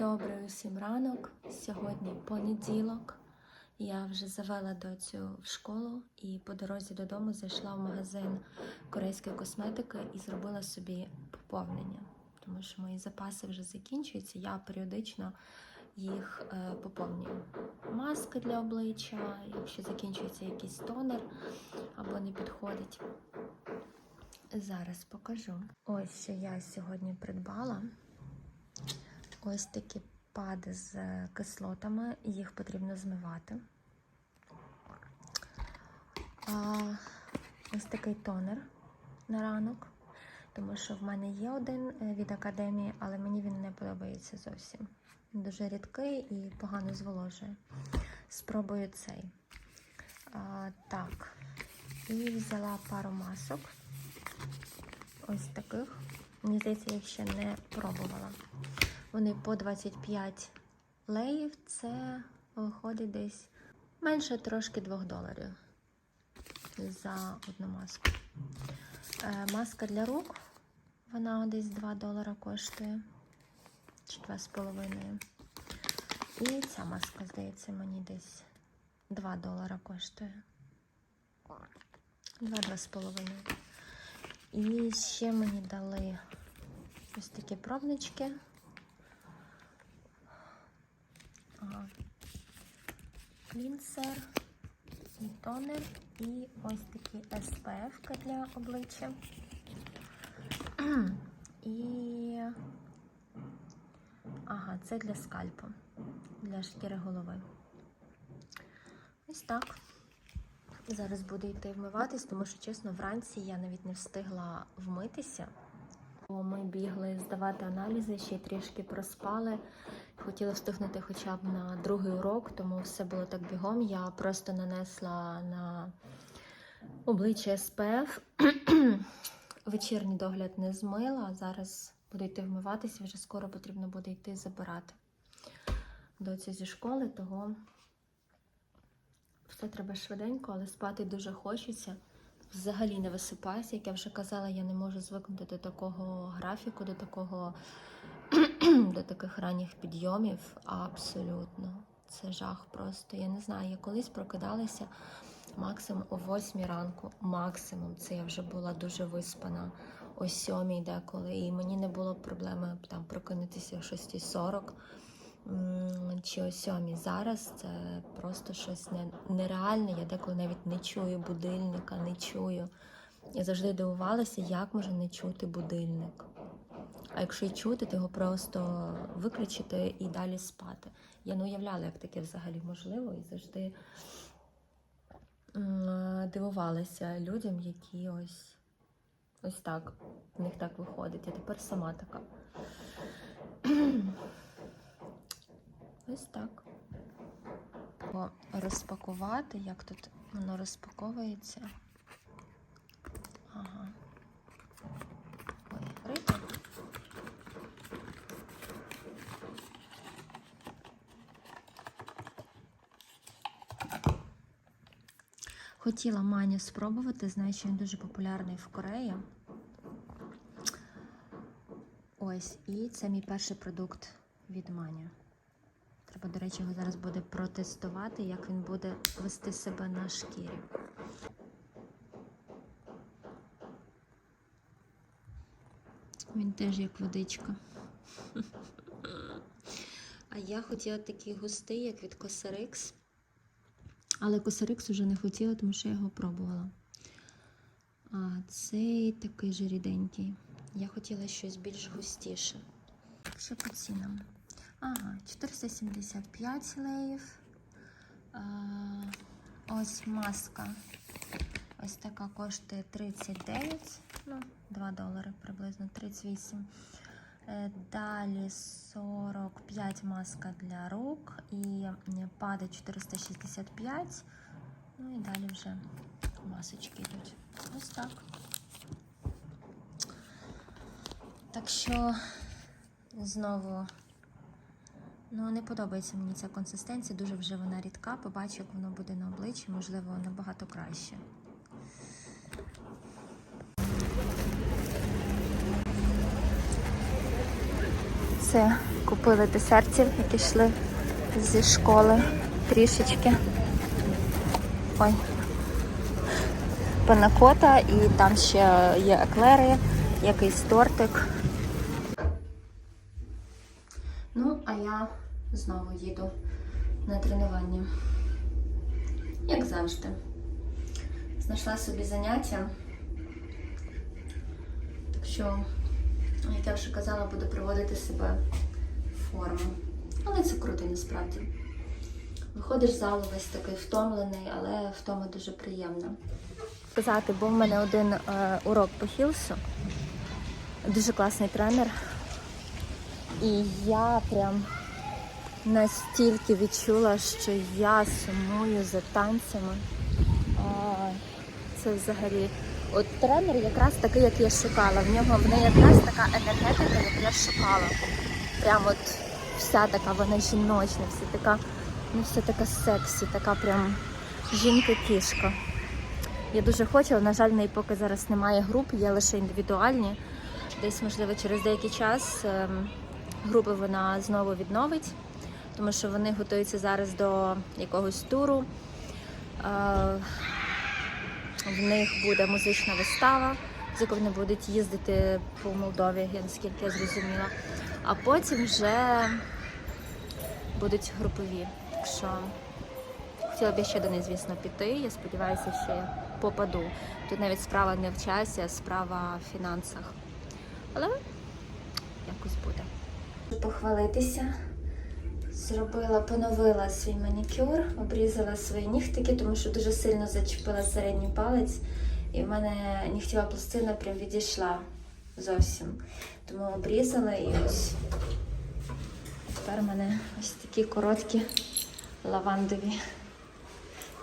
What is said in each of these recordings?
Добрий усім ранок. Сьогодні понеділок. Я вже завела доцю в школу і по дорозі додому зайшла в магазин корейської косметики і зробила собі поповнення, тому що мої запаси вже закінчуються. Я періодично їх е, поповнюю. Маски для обличчя, якщо закінчується якийсь тонер або не підходить. Зараз покажу. Ось що я сьогодні придбала. Ось такі пади з кислотами, їх потрібно змивати. А, ось такий тонер на ранок, тому що в мене є один е, від академії, але мені він не подобається зовсім. Він дуже рідкий і погано зволожує. Спробую цей. А, так, і взяла пару масок. Ось таких. Мені здається, я їх ще не пробувала. Вони по 25 леїв, це виходить десь менше трошки 2 доларів за одну маску. Е, маска для рук, вона десь 2 долара коштує, чи 2,5. І ця маска, здається, мені десь 2 долара коштує. 2-2,5. І ще мені дали ось такі пробнички. Ага. Клінсер, і тонер, і ось такі SPF для обличчя. І ага, це для скальпу, для шкіри голови. Ось так. Зараз буду йти вмиватись, тому що, чесно, вранці я навіть не встигла вмитися. Ми бігли здавати аналізи, ще трішки проспали. Хотіла встигнути хоча б на другий урок, тому все було так бігом. Я просто нанесла на обличчя СПФ. Вечірній догляд не змила. Зараз буду йти вмиватися, вже скоро потрібно буде йти забирати доцю зі школи, того все треба швиденько, але спати дуже хочеться. Взагалі не висипаюся. Як я вже казала, я не можу звикнути до такого графіку, до такого до таких ранніх підйомів. Абсолютно. Це жах просто. Я не знаю, я колись прокидалася максимум о 8 ранку. Максимум. Це я вже була дуже виспана о 7 деколи. І мені не було проблеми там прокинутися о 6.40 м, чи о 7. Зараз це просто щось нереальне. Я деколи навіть не чую будильника, не чую. Я завжди дивувалася, як може не чути будильник. А якщо й чути, то його просто виключити і далі спати. Я не уявляла, як таке взагалі можливо, і завжди дивувалася людям, які ось ось так. В них так виходить. Я тепер сама така. Ось так. Розпакувати, як тут воно розпаковується. Ага. Ой. Хотіла маню спробувати, знаю, що він дуже популярний в Кореї. Ось, і це мій перший продукт від Мані. Треба, до речі, його зараз буде протестувати, як він буде вести себе на шкірі. Він теж як водичка. А я хотіла такий густий, як від Cosrx. Але Cosrx вже не хотіла, тому що я його пробувала. А цей такий же ріденький. Я хотіла щось більш густіше. Що по цінам? Ага, 475 леїв. А, ось маска. Ось така коштує 39, ну, 2 долари приблизно 38. Е, Далі 45 маска для рук і паде 465. Ну і далі вже масочки йдуть. Ось так. Так що знову ну, не подобається мені ця консистенція, дуже вже вона рідка. Побачу, як воно буде на обличчі, можливо, набагато краще. Це Купили десертів, які йшли зі школи трішечки. Ой. Панакота і там ще є еклери, якийсь тортик. Я знову їду на тренування. Як завжди. Знайшла собі заняття. Так що, як я вже казала, буду приводити себе в форму. Але це круто насправді. Виходиш з залу весь такий втомлений, але втома дуже приємна. Сказати, був в мене один е, урок по хілсу. Дуже класний тренер. І я прям настільки відчула, що я сумую за танцями. Це взагалі. От тренер якраз такий, як я шукала. В нього в неї якраз така енергетика, як я шукала. Прям от вся така вона жіночна, вся така, ну вся така сексі, така прям жінка-кішка. Я дуже хочу, але, на жаль, в неї поки зараз немає груп, є лише індивідуальні. Десь, можливо, через деякий час ем, групи вона знову відновить, тому що вони готуються зараз до якогось туру. Е, В них буде музична вистава, з якою вони будуть їздити по Молдові, наскільки я зрозуміла. А потім вже будуть групові. Так що хотіла б я ще до них, звісно, піти. Я сподіваюся, що я попаду. Тут навіть справа не в часі, а справа в фінансах. Але якось буде. Похвалитися. Зробила, поновила свій манікюр, обрізала свої нігтики, тому що дуже сильно зачепила середній палець, і в мене нігтєва пластина прям відійшла зовсім. Тому обрізала і ось тепер у мене ось такі короткі лавандові.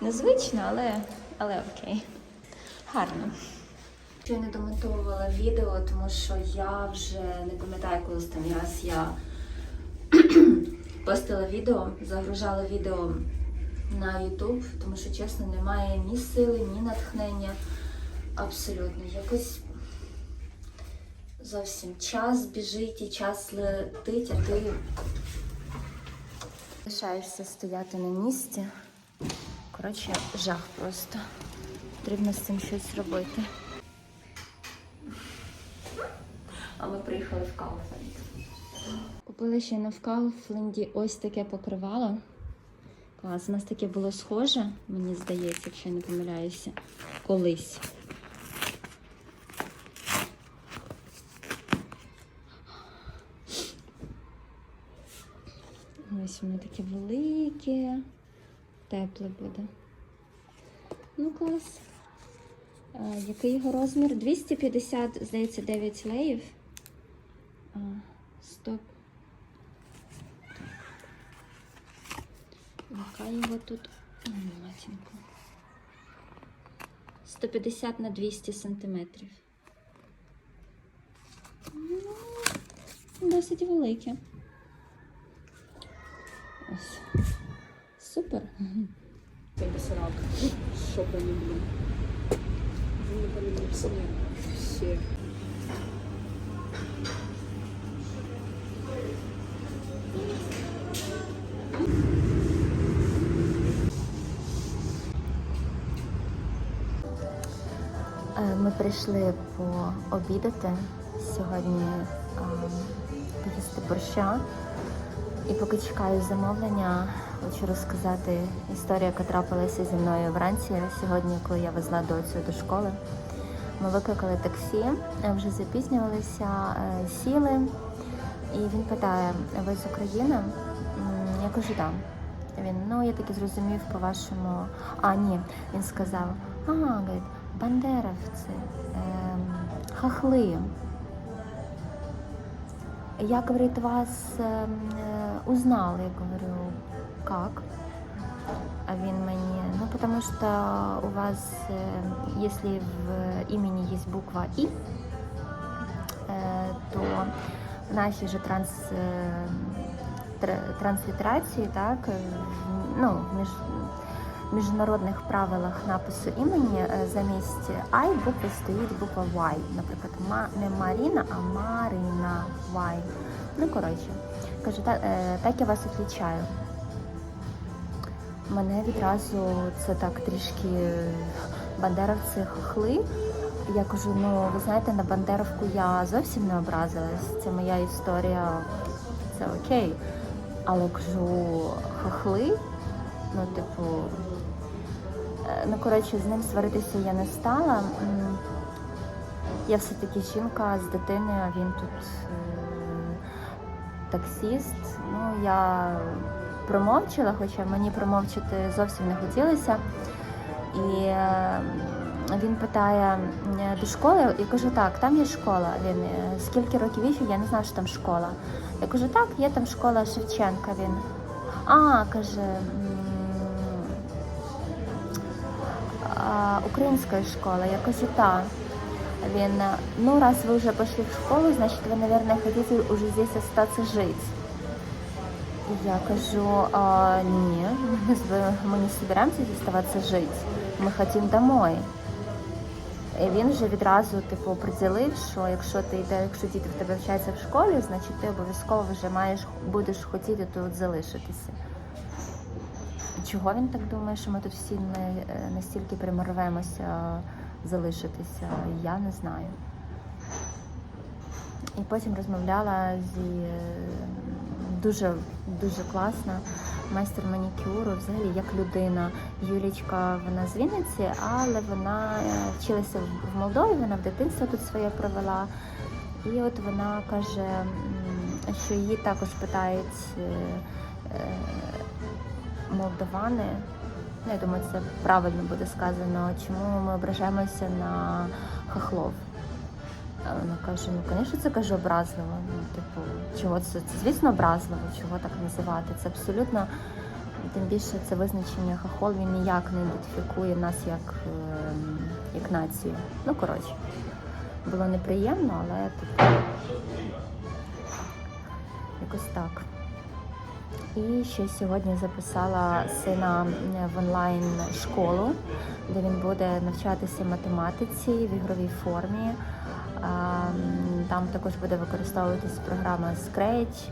Незвично, але, але окей. Гарно. Я не домонтовувала відео, тому що я вже не пам'ятаю, коли останній раз я постила відео, загружала відео на YouTube, тому що, чесно, немає ні сили, ні натхнення. Абсолютно. Якось зовсім час біжить і час летить, а ти лишаєшся стояти на місці. Коротше, жах просто. Потрібно з цим щось робити. А ми приїхали в Кауфленд. Купили ще на Кауфленді ось таке покривало. Клас, у нас таке було схоже, мені здається, якщо я не помиляюся, колись. Ось воно таке велике, тепле буде. Ну, клас. А, який його розмір? 250, здається, 9 леїв. А, стоп. Яка його тут? Матінко. 150 на 200 сантиметрів. Ну, досить велике. Ось. Супер. Це срак. Що по люблю. Вони по люблю прийшли пообідати сьогодні поїсти борща. І поки чекаю замовлення, хочу розказати історію, яка трапилася зі мною вранці сьогодні, коли я везла доцю до школи. Ми викликали таксі, вже запізнювалися, е, сіли, і він питає: ви з України? Я кажу, так. Він, ну я таки зрозумів по вашому. А, ні, він сказав, а, говорить, бандеровці, ем, хахли. Я, говорит, вас ем, е. Я говорю, как? А він мені, ну потому что у вас, э, если в имени есть буква И, э, то в нашій же транс, е, транслітерації, так, е, ну, між, міжнародних правилах напису імені е, замість I букви стоїть буква Y. Наприклад, ма, не Маріна, а Марина Y. Ну, коротше. Кажу, «Та- е, так я вас відлічаю. Мене відразу це так трішки бандеровці хохли. Я кажу, ну ви знаєте, на бандеровку я зовсім не образилась. Це моя історія, це окей. Але кажу, хохли, ну, типу, ну коротше, з ним сваритися я не стала. Я все-таки жінка з дитиною, а він тут е, таксіст. Ну, я промовчала, хоча мені промовчати зовсім не хотілося. І е, він питає «Е, до школи. Я кажу, так, там є школа. Він «Е, скільки років вічу, я не знав, що там школа. Я кажу, так, є там школа Шевченка. Він. А, каже. «М, а, українська школа. Я кажу, так. Він, ну, раз вы уже пошли в школу, значит, вы, наверное, хотите уже здесь остаться жить. Я кажу, а, ні, ми, не собираємося здесь жить. Ми хотім домой. І він вже відразу типу приділив, що якщо ти йде, якщо діти в тебе вчаться в школі, значить ти обов'язково вже маєш будеш хотіти тут залишитися. Чого він так думає, що ми тут всі не е, настільки приморвемося залишитися? Я не знаю. І потім розмовляла зі е, дуже дуже класна майстер манікюру, взагалі як людина. Юлічка, вона з Вінниці, але вона е, вчилася в Молдові, вона в дитинство тут своє провела. І от вона каже, що її також питають е. Ну, я думаю, це правильно буде сказано, чому ми ображаємося на хохлов. Вона каже, ну, звісно, це каже образливо. Ну, типу, чого це? Це, звісно, образливо, чого так називати. Це абсолютно, тим більше це визначення хохол, він ніяк не ідентифікує нас як, ем, як націю. Ну, коротше, було неприємно, але типу, якось так. І ще сьогодні записала сина е, в онлайн школу, де він буде навчатися математиці в ігровій формі. Там також буде використовуватись програма Scratch,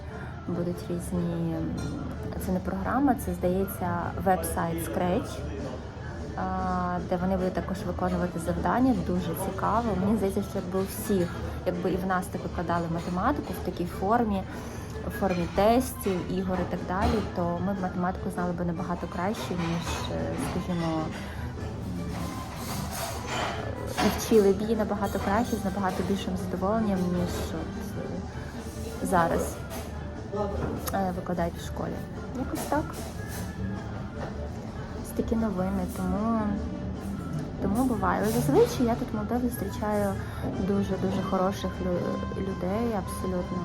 будуть різні. Це не програма, це здається веб-сайт Scratch, де вони будуть також виконувати завдання. Дуже цікаво. Мені здається, що якби у всіх, якби і в нас так викладали математику в такій формі, формі тестів, ігор і так далі, то ми б математику знали б набагато краще, ніж, е, скажімо, і вчили б її набагато краще, з набагато більшим задоволенням, ніж от, е, зараз е, викладають в школі. Якось так. Ось такі новини, тому, тому буває. Але зазвичай я тут в Молдові зустрічаю дуже-дуже хороших лю- людей, абсолютно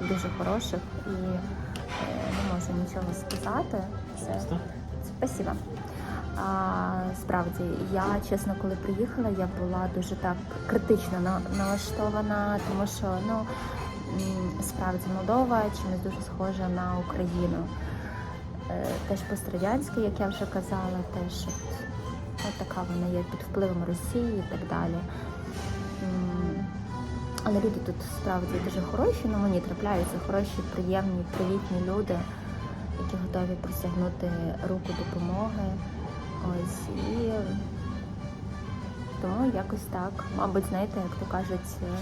дуже хороших і е, не можу нічого сказати. Це, спасибо. А, справді, я чесно, коли приїхала, я була дуже так критично на- налаштована, тому що ну справді Молдова чимось дуже схожа на Україну. Е, Теж пострадянська, як я вже казала, теж от така вона є під впливом Росії і так далі. Але люди тут справді дуже хороші, ну мені трапляються хороші, приємні, привітні люди, які готові присягнути руку допомоги. Ось і тому якось так. Мабуть, знаєте, як то кажуть, е,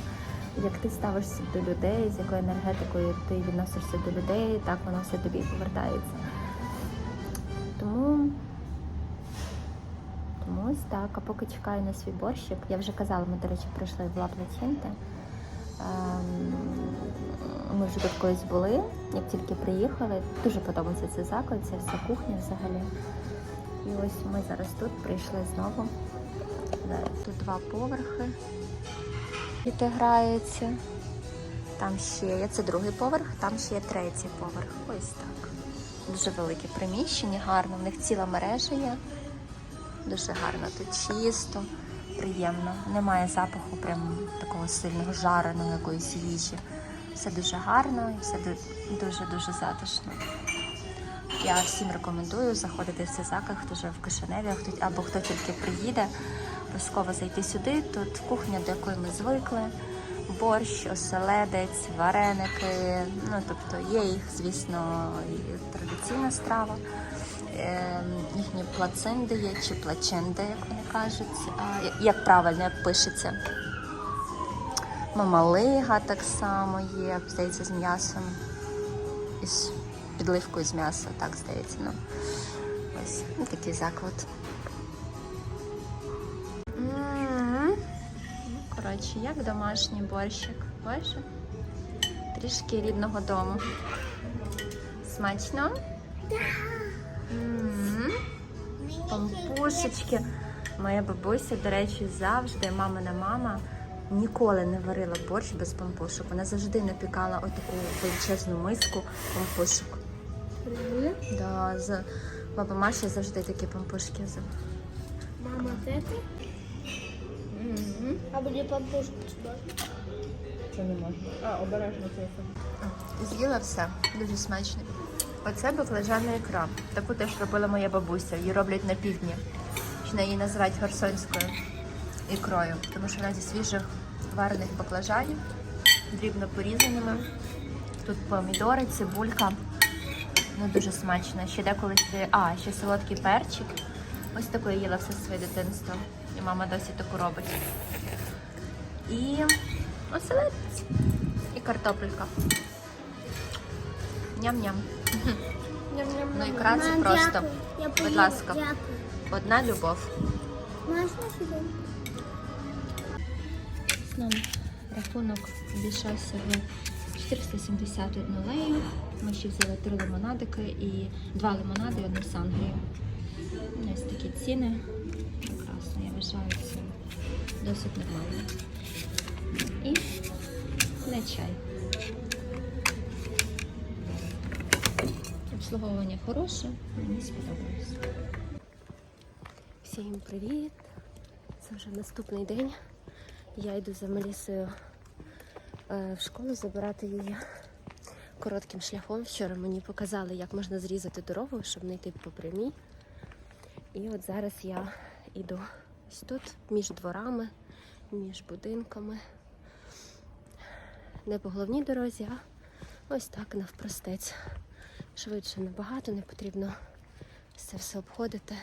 як ти ставишся до людей, з якою енергетикою ти відносишся до людей, так воно все тобі повертається. Тому, тому ось так. А поки чекаю на свій борщик, я вже казала, ми, до речі, прийшли в Ла Платінте. Ем, Ми вже тут колись були, як тільки приїхали. Дуже подобається цей заклад, ця вся кухня взагалі. І ось ми зараз тут прийшли знову. Тут два поверхи. Діти граються. Там ще є, це другий поверх, там ще є третій поверх. Ось так. Дуже велике приміщення, гарно. В них ціла мережа є. Дуже гарно тут чисто, приємно. Немає запаху прям такого сильного жареного якоїсь їжі. Все дуже гарно і все дуже-дуже затишно. Я всім рекомендую заходити в цей заклад, хто живе в Кишиневі, хто- або хто тільки приїде, обов'язково зайти сюди. Тут кухня, до якої ми звикли. борщ, оселедець, вареники. Ну, тобто є їх, звісно, і традиційна страва. Е, їхні плацинди є чи плаченди, як вони кажуть. Як правильно як пишеться. Мамалига так само є, здається, з м'ясом. Із підливкою з м'яса, так здається. Ну. Ось ну, такий заклад. Ну, Коротше, як домашній борщик. Бачиш? Трішки рідного дому. Смачно? М. Пампушечки. Моя бабуся, до речі, завжди, мамина мама, ніколи не варила борщ без пампушок. Вона завжди напікала отаку величезну миску пампушок. Да, з... Баба Маша завжди такі пампушки. Мама, це ти? А буде пампушку сюди. Це не можна. А, обережно телефон. З'їла все, дуже смачно. Оце баклажанна ікра. Таку теж робила моя бабуся. Її роблять на півдні. Чи її називають херсонською ікрою, тому що вона зі свіжих варених баклажанів, дрібно порізаними. Тут помідори, цибулька. Ну дуже смачно. Ще деколи а, ще солодкий перчик. Ось таку я їла все своє дитинство. І мама досі таку робить. І оселедець. І картопелька. Ням-ням. Ну, ікра це Мам, просто. дякую. Я Будь ласка. Дякую. Одна любов. Можна сюди? Нам рахунок обійшовся в 471 лею. Ми ще взяли три лимонадики і два лимонади і одну сангрію. Ось такі ціни. Прекрасно, я вважаю, це досить нормально. І не чай. Обслуговування хороше, мені сподобалось. Всім привіт! Це вже наступний день. Я йду за Мелісою е, в школу забирати її коротким шляхом. Вчора мені показали, як можна зрізати дорогу, щоб не йти по прямій. І от зараз я йду ось тут, між дворами, між будинками. Не по головній дорозі, а ось так навпростець. Швидше набагато, не потрібно це все обходити.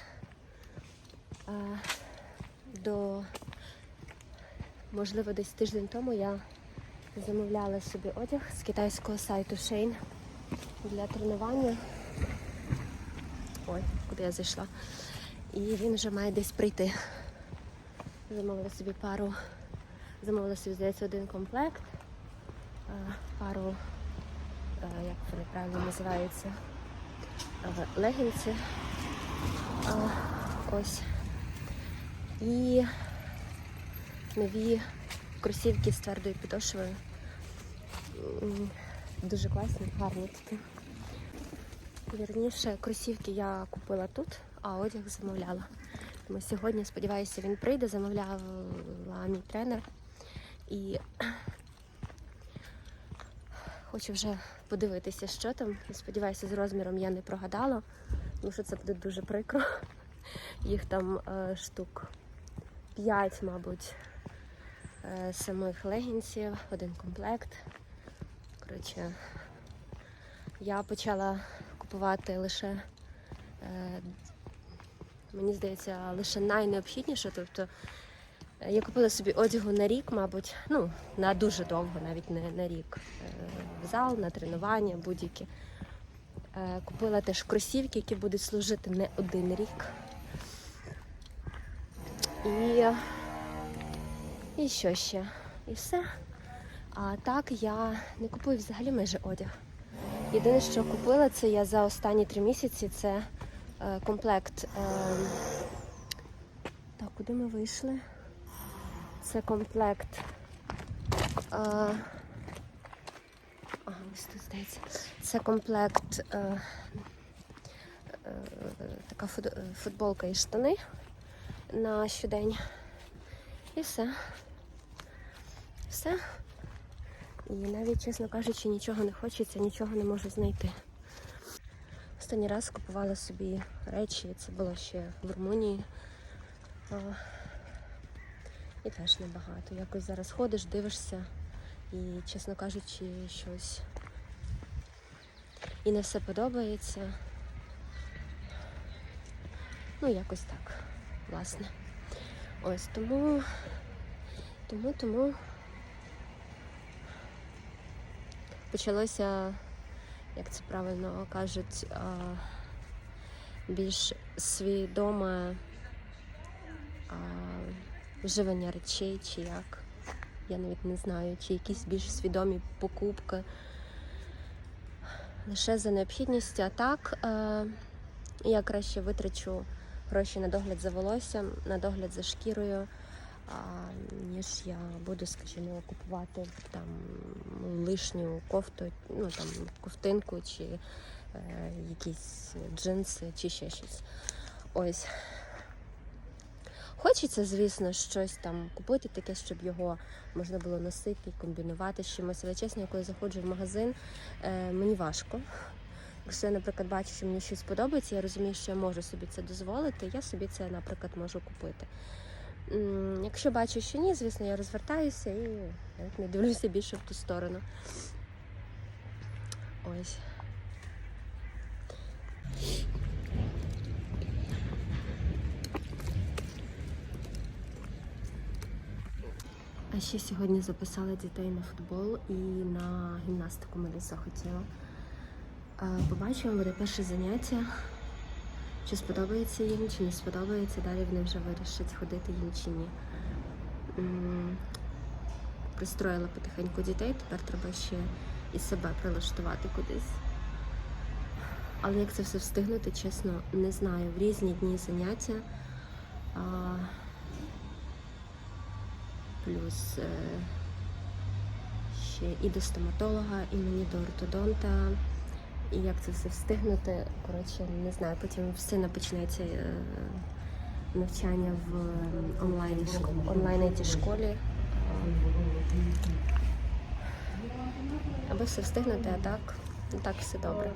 До Можливо, десь тиждень тому я замовляла собі одяг з китайського сайту Shein для тренування. Ой, куди я зайшла. І він вже має десь прийти. Замовила собі пару, замовила собі, здається, один комплект, пару, як вони правильно називаються, а, легінці. Ось. І нові кросівки з твердою підошвою. Дуже класні, гарні такі. Вірніше, кросівки я купила тут, а одяг замовляла. Тому сьогодні, сподіваюся, він прийде, замовляла мій тренер. І хочу вже подивитися, що там. Сподіваюся, з розміром я не прогадала, тому що це буде дуже прикро. Їх там е, штук 5, мабуть, е, самих легінсів, один комплект. Коротше, я почала купувати лише, е, мені здається, лише найнеобхідніше. Тобто я купила собі одягу на рік, мабуть, ну, на дуже довго, навіть не на рік. Е, В зал, на тренування, будь-які. Е, Купила теж кросівки, які будуть служити не один рік. І, і що ще? І все. А так я не купую взагалі майже одяг. Єдине, що купила, це я за останні три місяці це е, комплект. Е, так, куди ми вийшли? Це комплект. Е, ага, ось тут здається. Це комплект. Е, е, така футболка і штани на щодень. І все. Все. І навіть, чесно кажучи, нічого не хочеться, нічого не можу знайти. Останній раз купувала собі речі, це було ще в Румунії. І теж небагато. Якось зараз ходиш, дивишся, І, чесно кажучи, щось і не все подобається. Ну, якось так, власне. Ось тому, тому, тому почалося, як це правильно кажуть, більш свідоме вживання речей, чи як. Я навіть не знаю, чи якісь більш свідомі покупки. Лише за необхідністю. А так е, я краще витрачу гроші на догляд за волоссям, на догляд за шкірою, а, ніж я буду, скажімо, купувати там лишню кофту, ну там ковтинку чи е, якісь джинси, чи ще щось. Ось. Хочеться, звісно, щось там купити, таке, щоб його можна було носити, комбінувати з чимось. Але чесно, коли заходжу в магазин, е, мені важко. Якщо я, наприклад, бачу, що мені щось подобається, я розумію, що я можу собі це дозволити, я собі це, наприклад, можу купити. Якщо бачу, що ні, звісно, я розвертаюся і не дивлюся більше в ту сторону. Ось. А ще сьогодні записала дітей на футбол і на гімнастику Меліса хотіла. Е, Побачимо, буде перше заняття. Чи сподобається їм, чи не сподобається, далі вони вже вирішать, ходити їм чи ні. Пристроїла потихеньку дітей, тепер треба ще і себе прилаштувати кудись. Але як це все встигнути, чесно, не знаю. В різні дні заняття плюс е, ще і до стоматолога, і мені до ортодонта. І як це все встигнути, коротше, не знаю. Потім все почнеться е, навчання в онлайн онлайн школі. Аби все встигнути, а так, так все добре.